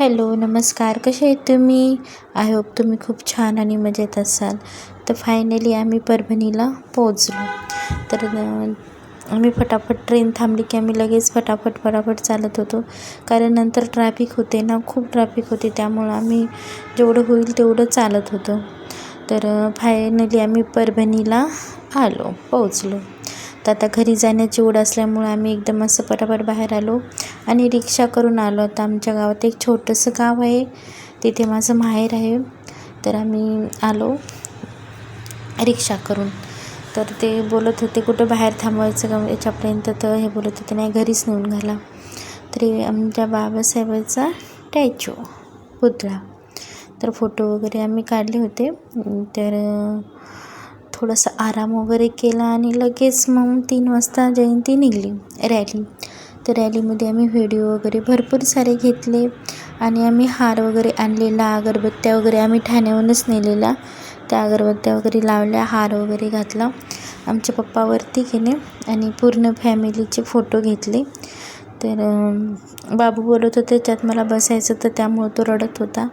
Hello नमस्कार. कसे आहेत तुम्ही? आय होप तुम्ही खूप छान आणि मजेत असाल. तर फायनली आम्ही परभणीला पोहोचलो. तर आम्ही फटाफट ट्रेन थांबली की आम्ही लगेच फटाफट फटाफट चालत होतो. कारण नंतर ट्रॅफिक होते ना खूप ट्रॅफिक होते. त्यामुळं आम्ही जेवढं होईल तेवढं चालत होतो. तर फायनली आम्ही परभणीला आलो पोहोचलो. तर आता घरी जाण्याची ओढ असल्यामुळं आम्ही एकदम असं पटापट बाहेर आलो आणि रिक्षा करून आलो. आता आमच्या गावात एक छोटंसं गाव आहे. तिथे माझं माहेर आहे. तर आम्ही आलो रिक्षा करून. तर ते बोलत होते कुठं बाहेर थांबवायचं का याच्यापर्यंत तर हे बोलत होते नाही घरीच नेऊन घाला. तरी आमच्या बाबासाहेबाचा टॅच्यू पुतळा. तर फोटो वगैरे आम्ही काढले होते. तर थोडंसं आराम वगैरे केला आणि लगेच मग तीन वाजता जयंती निघली. रॅली तर रॅलीमध्ये आम्ही व्हिडिओ वगैरे भरपूर सारे घेतले आणि आम्ही हार वगैरे आणलेला अगरबत्त्या वगैरे आम्ही ठाण्याहूनच नेलेला. त्या अगरबत्त्या वगैरे लावल्या हार वगैरे घातला. आमच्या पप्पावरती गेले आणि पूर्ण फॅमिलीचे फोटो घेतले. तर बाबू बोलत होते त्यात मला बसायचं तर त्यामुळं तो रडत होता.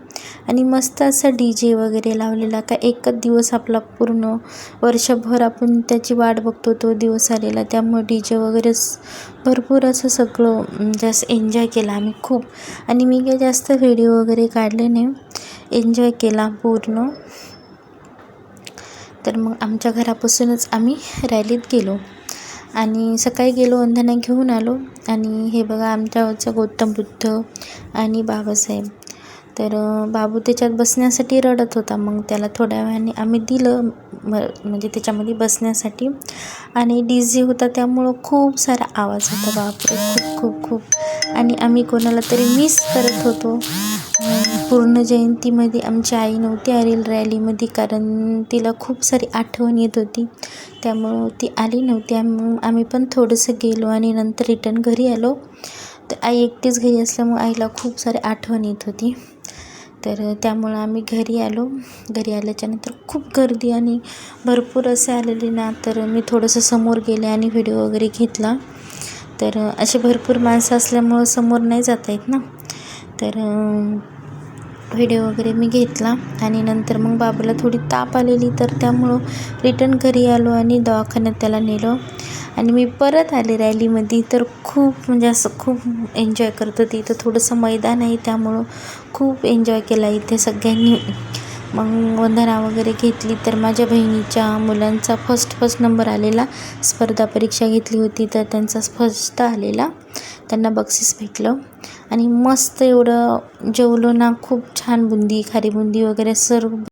आणि मस्त असा डी जे वगैरे लावलेला का एकच दिवस आपला पूर्ण वर्षभर आपण त्याची वाट बघतो तो दिवस आलेला. त्यामुळे डी जे वगैरे भरपूर असं सगळं जास्त एन्जॉय केला आम्ही खूप. आणि मी काही जास्त व्हिडिओ वगैरे काढले नाही. एन्जॉय केला पूर्ण. तर मग आमच्या घरापासूनच आम्ही रॅलीत गेलो. आणि सकाळी गेलो वंदना घेऊन आलो. आणि हे बघा आमच्या गावचा गौतम बुद्ध आणि बाबासाहेब. तर बाबू त्याच्यात बसण्यासाठी रडत होता. मग त्याला थोड्या वेळाने आम्ही दिलं म म्हणजे त्याच्यामध्ये बसण्यासाठी. आणि डी जे होता त्यामुळं खूप सारा आवाज होता. बापरे खूप खूप खूप. आणि आम्ही कोणाला तरी मिस करत होतो. पूर्ण जयंतीमध्ये आमची आई नव्हती आलेली रॅलीमध्ये कारण तिला खूप सारी आठवण येत होती. त्यामुळं ती आली नव्हती. आम आम्ही पण थोडंसं गेलो आणि नंतर रिटर्न घरी आलो. तर आई एकटीच घरी असल्यामुळे आईला खूप सारी आठवण येत होती. तर त्यामुळं आम्ही घरी आलो. घरी आल्याच्यानंतर खूप गर्दी आणि भरपूर असे आलेले ना तर मी थोडंसं समोर गेले आणि व्हिडिओ वगैरे घेतला. तर असे भरपूर माणसं असल्यामुळं समोर नाही जाता येत ना. तर व्हिडिओ वगैरे मी घेतला आणि नंतर मग बाबाला थोडी ताप आलेली तर त्यामुळं रिटर्न घरी आलो आणि दवाखान्यात त्याला नेलो. आणि मी परत आले रॅलीमध्ये तर खूप म्हणजे असं खूप एन्जॉय करत होती. इथं थोडंसं मैदान आहे त्यामुळं खूप एन्जॉय केला इथे सगळ्यांनी. मग वंदना वगैरे घेतली तर माझ्या बहिणीच्या मुलांचा फर्स्ट फर्स्ट नंबर आलेला. स्पर्धा परीक्षा घेतली होती तर त्यांचा फर्स्ट आलेला. त्यांना बक्षीस भेटलं. आणि मस्त एवढं जेवलो ना खूप छान बुंदी खारी बुंदी वगैरे सर्व